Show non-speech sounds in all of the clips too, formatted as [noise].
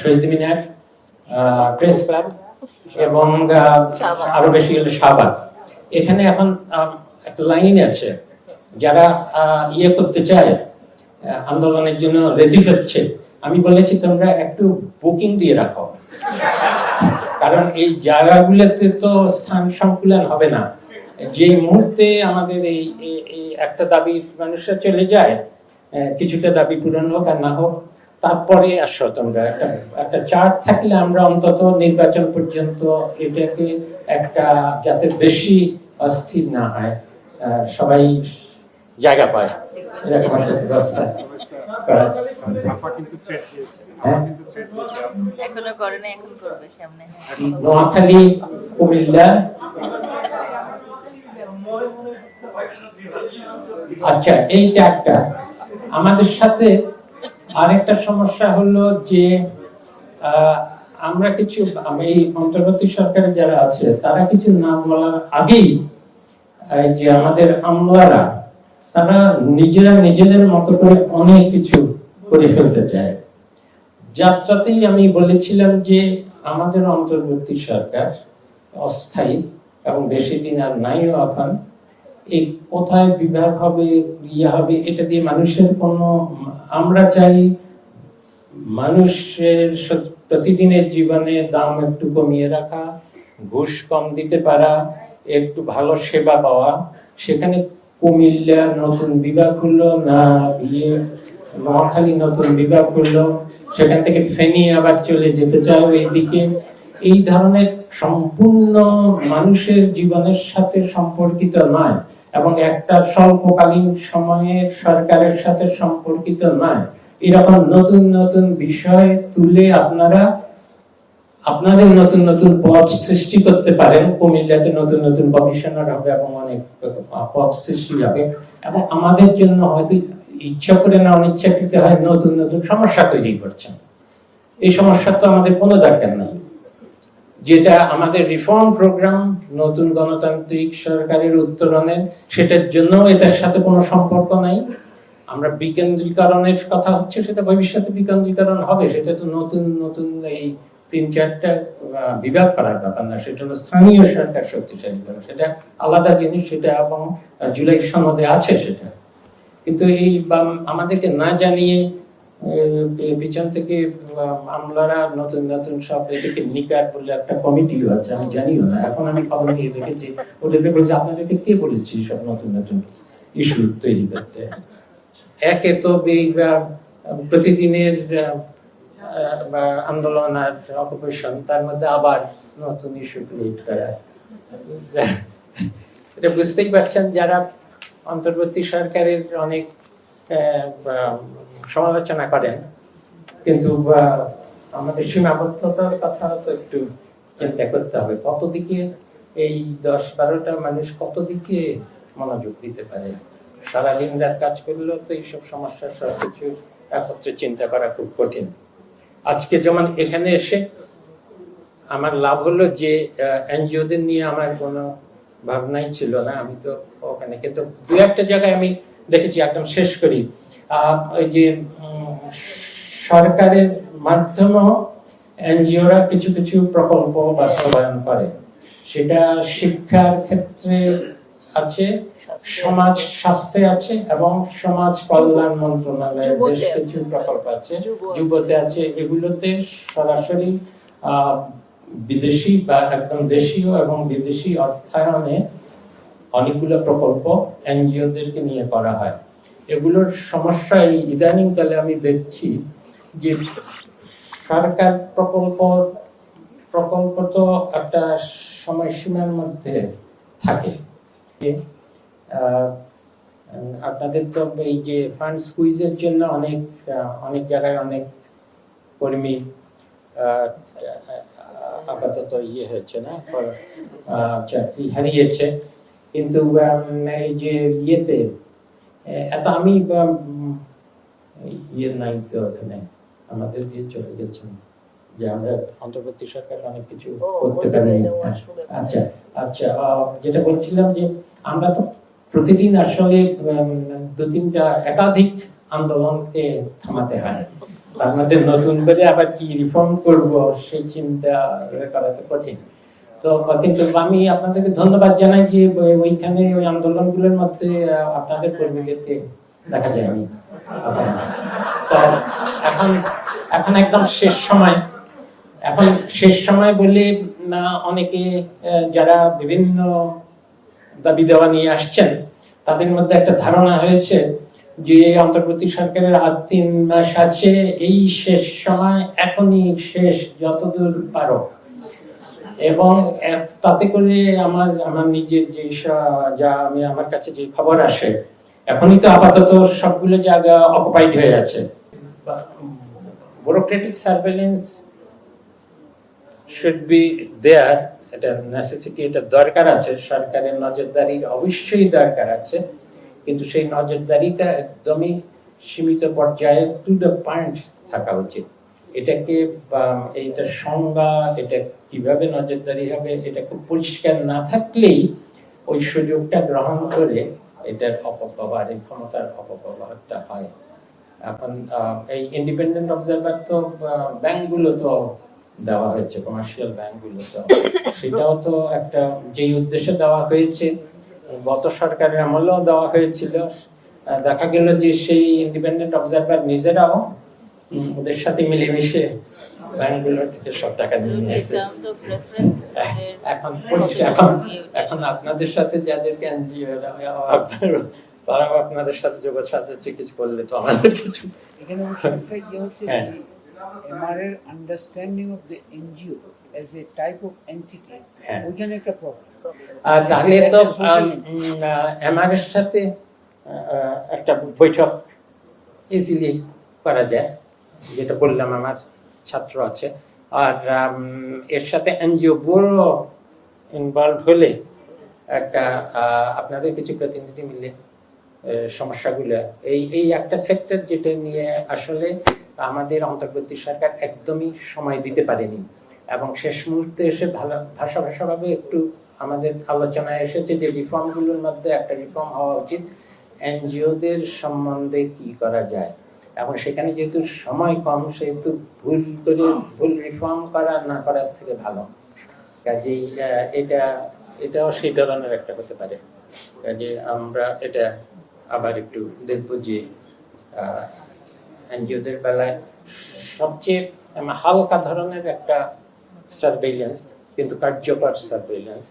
শহীদ মিনার press club এবং আরও বেশি হলো শাহবাগ। এখানে এখন একটা লাইন আছে যারা ইয়ে করতে চায় আন্দোলনের জন্য রেডি হচ্ছে আমি বলেছি তোমরা একটু বুকিং দিয়ে রাখো। কারণ এই জায়গাগুলোতে তো স্থান সংকুলন হবে না। যে মুহূর্তে আমাদের এই একটা দাবি মানুষরা চলে যায় কিছুটা দাবি পূরণ হোক আর না হোক তারপরে আসো তোমরা। একটা একটা চার্ট থাকলে আমরা অন্তত নির্বাচন পর্যন্ত এটাকে একটা যাতে বেশি অস্থির না হয় সবাই জায়গা পায়। এরকম একটা ব্যবস্থা হ্যাঁ? কিন্তু থ্রেট দিয়েছে। এখনও করে না এখন করবে সামনে। নোয়াখালী কুমিল্লা। আচ্ছা এইটা একটা। আমাদের সাথে আরেকটা সমস্যা হলো যে আমরা কিছু এই অন্তর্বর্তী সরকারে যারা আছে, তারা কিছু নাম বলার আগেই যে আমাদের আমলারা, তারা নিজেরা নিজেদের মতো করে অনেক কিছু করে ফেলতে চায়। যাত্রাতেই আমি বলেছিলাম যে, আমাদের অন্তর্বর্তী সরকার অস্থায়ী এবং বেশি দিন আর নাইও এখন এই কোথায় বিভাগ হবে ইয়ে হবে, এটা দিয়ে মানুষের কোনো, আমরা চাই মানুষের প্রতিদিনের জীবনে দাম একটু কমিয়ে রাখা, ঘুষ কম দিতে পারা, একটু ভালো সেবা পাওয়া। সেখানে কুমিল্লা নতুন বিবাহ হলো না ইয়ে নোয়াখালী নতুন বিবাহ হলো সেখান থেকে ফেনী আবার চলে যেতে চাও এইদিকে। এই ধরনের সম্পূর্ণ মানুষের জীবনের সাথে সম্পর্কিত নয় এবং একটা স্বল্পকালীন সময়ের সরকারের সাথে সম্পর্কিত নয়। এরকম নতুন নতুন বিষয় তুলে আপনারা আপনাদের নতুন নতুন পদ সৃষ্টি করতে পারেন। কুমিল্লাতে নতুন নতুন কমিশনার হবে এবং অনেক পদ সৃষ্টি হবে। এবং আমাদের জন্য হয়তো ইচ্ছা করে না, অনিচ্ছাকৃত হয় নতুন নতুন সমস্যা তৈরি করছেন। এই সমস্যা তো আমাদের কোনো দরকার নাই। যেটা আমাদের রিফর্ম প্রোগ্রাম নতুন গণতান্ত্রিক সরকারের উত্তরণের সেটার জন্য এটার সাথে কোনো সম্পর্ক নাই। আমরা বিকেন্দ্রীকরণের কথা হচ্ছে, সেটা ভবিষ্যতে বিকেন্দ্রীকরণ হবে, সেটা তো নতুন নতুন এই তিন চারটা বিভাগ করার ব্যাপার না, সেটা হলো স্থানীয় সরকার শক্তিশালী করা, সেটা আলাদা জিনিস, সেটা এবং জুলাই সনদে আছে সেটা। কিন্তু এই আমাদেরকে না জানিয়ে পিছন থেকে আমলারা নতুন নতুন সব এটাকে নিকার বলে একটা কমিটিও আছে, আমি জানিও না। এখন আমি খবর নিয়ে দেখেছি, ওদেরকে বলছে, আপনাদেরকে কে বলেছি সব নতুন নতুন ইস্যু তৈরি করতে? একে তো প্রতিদিনের আন্দোলন আর অকুপেশন তার মধ্যে আবার নতুন ইস্যু ক্রিয়েট করা। এটা বুঝতেই পারছেন, যারা অন্তর্বর্তী সরকারের অনেক সমালোচনা করেন। কিন্তু আমাদের সীমাবদ্ধতার কথা তো একটু চিন্তা করতে হবে। কত দিকে এই দশ বারোটা মানুষ কত দিকে মনোযোগ দিতে পারে? সারাদিন রাত কাজ করলেও তো এইসব সমস্যা সব কিছু একত্রে চিন্তা করা খুব কঠিন। আজকে যেমন এখানে এসে আমার লাভ হলো যে এনজিওদের নিয়ে আমার কোনো ভাবনাই ছিল না। আমি তো ওখানে কিন্তু দু একটা জায়গায় আমি দেখেছি, একদম শেষ করি। ওই যে সরকারের মাধ্যমেও এনজিওরা কিছু কিছু প্রকল্প বাস্তবায়ন করে। সেটা শিক্ষার ক্ষেত্রে আছে সমাজ স্বাস্থ্যে আছে এবং সমাজ কল্যাণ মন্ত্রণালয়ের বেশ কিছু প্রকল্প আছে। যুবতে আছে এগুলোতে সরাসরি আহ, বিদেশি বা একদম দেশীয় এবং বিদেশি অর্থায়নে অনেকগুলো প্রকল্প এনজিওদেরকে নিয়ে করা হয়। এগুলোর সমস্যা এই ইদানিং কালে আমি দেখছি যে সরকার প্রকল্প প্রকল্প তো একটা সময়সীমার মধ্যে থাকে। আপনাদের তো এই যে ফান্ড স্কুইজের জন্য অনেক অনেক জায়গায় অনেক কর্মী আপাতত ইয়ে হয়েছে না চাকরি হারিয়েছে। কিন্তু এই যে ইয়েতে এত আমি ইয়ে নাই তো ওখানে। আমাদের দিয়ে চলে গেছেন যে আমরা অন্তর্বর্তী সরকার অনেক কিছু করতে পারি আসলে আচ্ছা আচ্ছা যেটা বলছিলাম যে আমরা তো প্রতিদিন আসলে দু তিনটা একাধিক আন্দোলনকে থামাতে হয়। তার মধ্যে নতুন করে আবার কি রিফর্ম করব সেই চিন্তা করা তো কঠিন। তো কিন্তু আমি আপনাদেরকে ধন্যবাদ জানাই যে ওইখানে ওই আন্দোলনগুলোর মধ্যে আপনাদের কর্মীদেরকে দেখা যায়নি তো, এখন এখন একদম শেষ সময়। এখন শেষ সময় বলে অনেকে যারা বিভিন্ন দাবি দেওয়া নিয়ে আসছেন, তাদের মধ্যে একটা ধারণা হয়েছে যে অন্তর্বর্তী সরকারের আর তিন মাস আছে, এই শেষ সময় এখনই শেষ, যতদূর পারো। এবং তাতে করে আমার আমার নিজের যে যা আমি আমার কাছে যে খবর আসে, এখনই তো আপাতত সবগুলো জায়গা অকুপাইড হয়ে আছে। Bureaucratic surveillance should be there এটা নেসেসিটি এটা দরকার আছে, সরকারের নজরদারির অবশ্যই দরকার আছে, কিন্তু সেই নজরদারিটা একদমই সীমিত পর্যায়ে টু দ্য পয়েন্ট থাকা উচিত। এটাকে এইটা সংজ্ঞা এটা কীভাবে নজরদারি হবে এটা খুব পরিষ্কার না থাকলেই ওই সুযোগটা গ্রহণ করে এটার অপব্যবহার, এই ক্ষমতার অপব্যবহারটা হয়। এখন এই ইন্ডিপেন্ডেন্ট অবজারভার তো ব্যাংকগুলো তো দেওয়া হয়েছে কমার্শিয়াল ব্যাংকগুলো তো। সেটাও তো একটা যেই উদ্দেশ্যে দেওয়া হয়েছে, গত সরকারের আমলেও দেওয়া হয়েছিল। দেখা গেল যে সেই ইন্ডিপেন্ডেন্ট অবজারভার নিজেরাও ওদের সাথে মিলেমিশে থেকে সব টাকা নিয়ে [laughs] এখন এখন এখন আপনাদের সাথে যাদেরকে এনজিও তারাও আপনাদের সাথে যোগাযোগ সাথে কিছু করলে তো আমাদের কিছু এখানে অবশ্য একটা হচ্ছে হ্যাঁ। MR understanding of the NGO as a type of entity. ওইখানে একটা প্রবলেম আর তাহলে তো That's a social এমআর এর সাথে আহ, একটা বৈঠক ইজিলি করা যায় যেটা বললাম আমার ছাত্র আছে। আর এর সাথে এনজিও বড় ইনভলভ হলে একটা আপনাদের কিছু প্রতিনিধি মিলে সমস্যাগুলো। এই এই একটা সেক্টর যেটা নিয়ে আসলে আমাদের অন্তর্বর্তী সরকার একদমই সময় দিতে পারেনি। এবং শেষ মুহূর্তে এসে ভালো, ভাষা ভাষাভাবে একটু আমাদের আলোচনায় এসেছে যে রিফর্মগুলোর মধ্যে একটা রিফর্ম হওয়া উচিত। এনজিওদের সম্বন্ধে কি করা যায়? এবং সেখানে যেহেতু সময় কম, সেহেতু ভুল করে ভুল রিফর্ম করা না করার থেকে ভালো। কাজেই এটা, এটাও সেই ধরনের একটা হতে পারে। কাজে আমরা এটা আবার একটু দেখব যে এনজিওদের বেলায় সবচেয়ে হালকা ধরনের একটা সার্ভেইলেন্স কিন্তু কার্যকর সার্ভেইলেন্স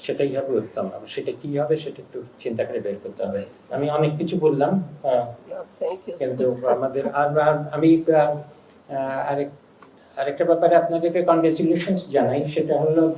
সেটাই হবে উত্তম। এবং সেটা কি হবে সেটা একটু চিন্তা করে বের করতে হবে। আমি অনেক কিছু বললাম। কিন্তু আমাদের আর আমি আরেক আরেকটা ব্যাপারে আপনাদেরকে কনগ্রেচুলেশন জানাই। সেটা হলো